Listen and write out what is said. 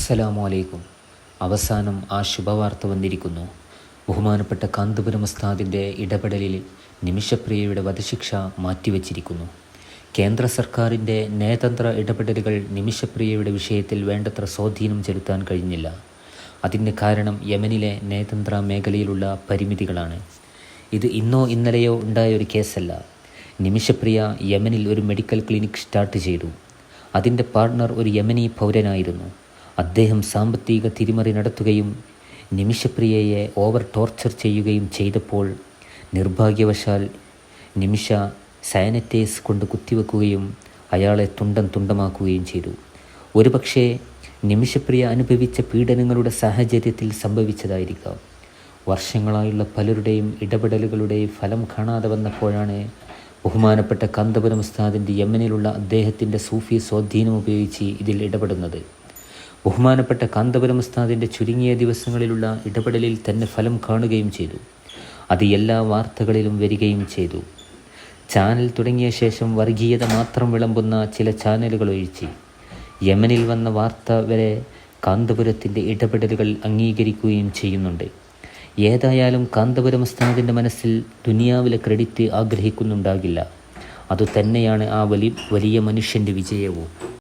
അസ്സലാമു അലൈക്കും അവസാനം ആ ശുഭവാർത്ത വന്നിരിക്കുന്നു. ബഹുമാനപ്പെട്ട കാന്തപുരം ഉസ്താദിന്റെ ഇടപെടലിൽ നിമിഷപ്രിയയുടെ വധശിക്ഷ മാറ്റിവെച്ചിരിക്കുന്നു. കേന്ദ്ര സർക്കാരിന്റെ നയതന്ത്ര ഇടപെടലുകൾ നിമിഷപ്രിയയുടെ വിഷയത്തിൽ വേണ്ടത്ര സ്വാധീനം ചെലുത്താൻ കഴിഞ്ഞില്ല. അതിന്റെ കാരണം യമനിലെ നയതന്ത്ര മേഖലയിലുള്ള പരിമിതികളാണ്. ഇത് ഇന്നോ ഇന്നലെയോ ഉണ്ടായ ഒരു കേസല്ല. നിമിഷപ്രിയ യമനിൽ ഒരു മെഡിക്കൽ ക്ലിനിക് സ്റ്റാർട്ട് ചെയ്തു. അതിന്റെ പാർട്ണർ ഒരു യമനി പൗരനായിരുന്നു. അദ്ദേഹം സാമ്പത്തിക തിരിമറി നടത്തുകയും നിമിഷപ്രിയയെ ഓവർ ടോർച്ചർ ചെയ്യുകയും ചെയ്തപ്പോൾ നിർഭാഗ്യവശാൽ നിമിഷ സയനറ്റൈസ് കൊണ്ട് കുത്തിവെക്കുകയും അയാളെ തുണ്ടം തുണ്ടമാക്കുകയും ചെയ്തു. ഒരുപക്ഷേ നിമിഷപ്രിയ അനുഭവിച്ച പീഡനങ്ങളുടെ സാഹചര്യത്തിൽ സംഭവിച്ചതായിരിക്കാം. വർഷങ്ങളായുള്ള പലരുടെയും ഇടപെടലുകളുടെയും ഫലം കാണാതെ വന്നപ്പോഴാണ് ബഹുമാനപ്പെട്ട കാന്തപുരം ഉസ്താദിന്റെ യമനിലുള്ള അദ്ദേഹത്തിന്റെ സൂഫി സ്വാധീനം ഉപയോഗിച്ച് ഇതിൽ ഇടപെടുന്നത്. ബഹുമാനപ്പെട്ട കാന്തപുരം ഉസ്താദിന്റെ ചുരുങ്ങിയ ദിവസങ്ങളിലുള്ള ഇടപെടലിൽ തന്നെ ഫലം കാണുകയും ചെയ്തു. അത് എല്ലാ വാർത്തകളിലും വരികയും ചെയ്തു. ചാനൽ തുടങ്ങിയ ശേഷം വർഗീയത മാത്രം വിളമ്പുന്ന ചില ചാനലുകൾ ഒഴിച്ച് യമനിൽ വന്ന വാർത്ത വരെ കാന്തപുരത്തിന്റെ ഇടപെടലുകൾ അംഗീകരിക്കുകയും ചെയ്യുന്നുണ്ട്. ഏതായാലും കാന്തപുരം ഉസ്താദിന്റെ മനസ്സിൽ ദുനിയാവിലെ ക്രെഡിറ്റ് ആഗ്രഹിക്കുന്നുണ്ടാകില്ല. അതുതന്നെയാണ് ആ വലിയ വലിയ മനുഷ്യന്റെ വിജയവും.